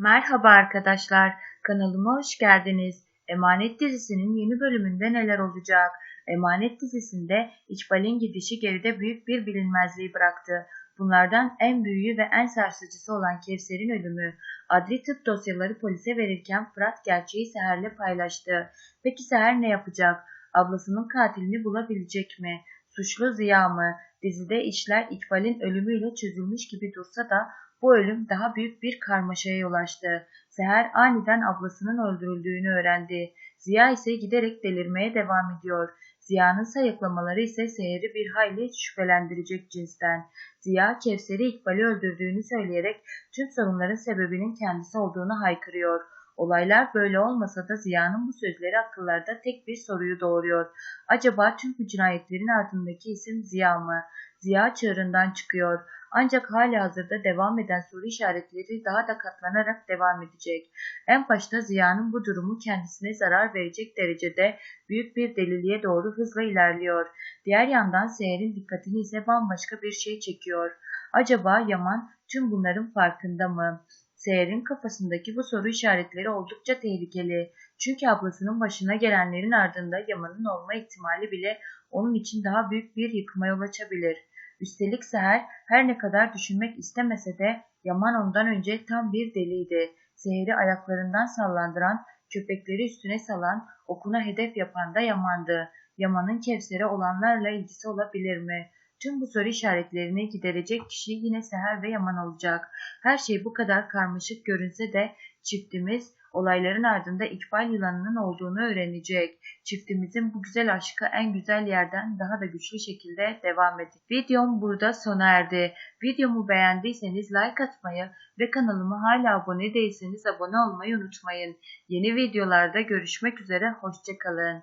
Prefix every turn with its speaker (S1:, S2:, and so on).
S1: Merhaba arkadaşlar, kanalıma hoş geldiniz. Emanet dizisinin yeni bölümünde neler olacak? Emanet dizisinde İkbal'in gidişi geride büyük bir bilinmezliği bıraktı. Bunlardan en büyüğü ve en sarsıcısı olan Kevser'in ölümü. Adli tıp dosyaları polise verirken Fırat gerçeği Seher'le paylaştı. Peki Seher ne yapacak? Ablasının katilini bulabilecek mi? Suçlu Ziya mı? Dizide işler İkbal'in ölümüyle çözülmüş gibi dursa da bu ölüm daha büyük bir karmaşaya yol açtı. Seher aniden ablasının öldürüldüğünü öğrendi. Ziya ise giderek delirmeye devam ediyor. Ziya'nın sayıklamaları ise Seher'i bir hayli şüphelendirecek cinsten. Ziya, Kevser'i İkbal'i öldürdüğünü söyleyerek tüm sorunların sebebinin kendisi olduğunu haykırıyor. Olaylar böyle olmasa da Ziya'nın bu sözleri akıllarda tek bir soruyu doğuruyor. Acaba tüm bu cinayetlerin ardındaki isim Ziya mı? Ziya çığırından çıkıyor. Ancak hala hazırda devam eden soru işaretleri daha da katlanarak devam edecek. En başta Ziya'nın bu durumu kendisine zarar verecek derecede büyük bir deliliğe doğru hızla ilerliyor. Diğer yandan Seher'in dikkatini ise bambaşka bir şey çekiyor. Acaba Yaman tüm bunların farkında mı? Seher'in kafasındaki bu soru işaretleri oldukça tehlikeli. Çünkü ablasının başına gelenlerin ardında Yaman'ın olma ihtimali bile onun için daha büyük bir yıkıma yol açabilir. Üstelik Seher her ne kadar düşünmek istemese de Yaman ondan önce tam bir deliydi. Seher'i ayaklarından sallandıran, köpekleri üstüne salan, okuna hedef yapan da Yaman'dı. Yaman'ın Kevser'e olanlarla ilgisi olabilir mi? Tüm bu soru işaretlerini giderecek kişi yine Seher ve Yaman olacak. Her şey bu kadar karmaşık görünse de çiftimiz olayların ardında İkbal yılanının olduğunu öğrenecek. Çiftimizin bu güzel aşkı en güzel yerden daha da güçlü şekilde devam edecek. Videom burada sona erdi. Videomu beğendiyseniz like atmayı ve kanalıma hala abone değilseniz abone olmayı unutmayın. Yeni videolarda görüşmek üzere, hoşçakalın.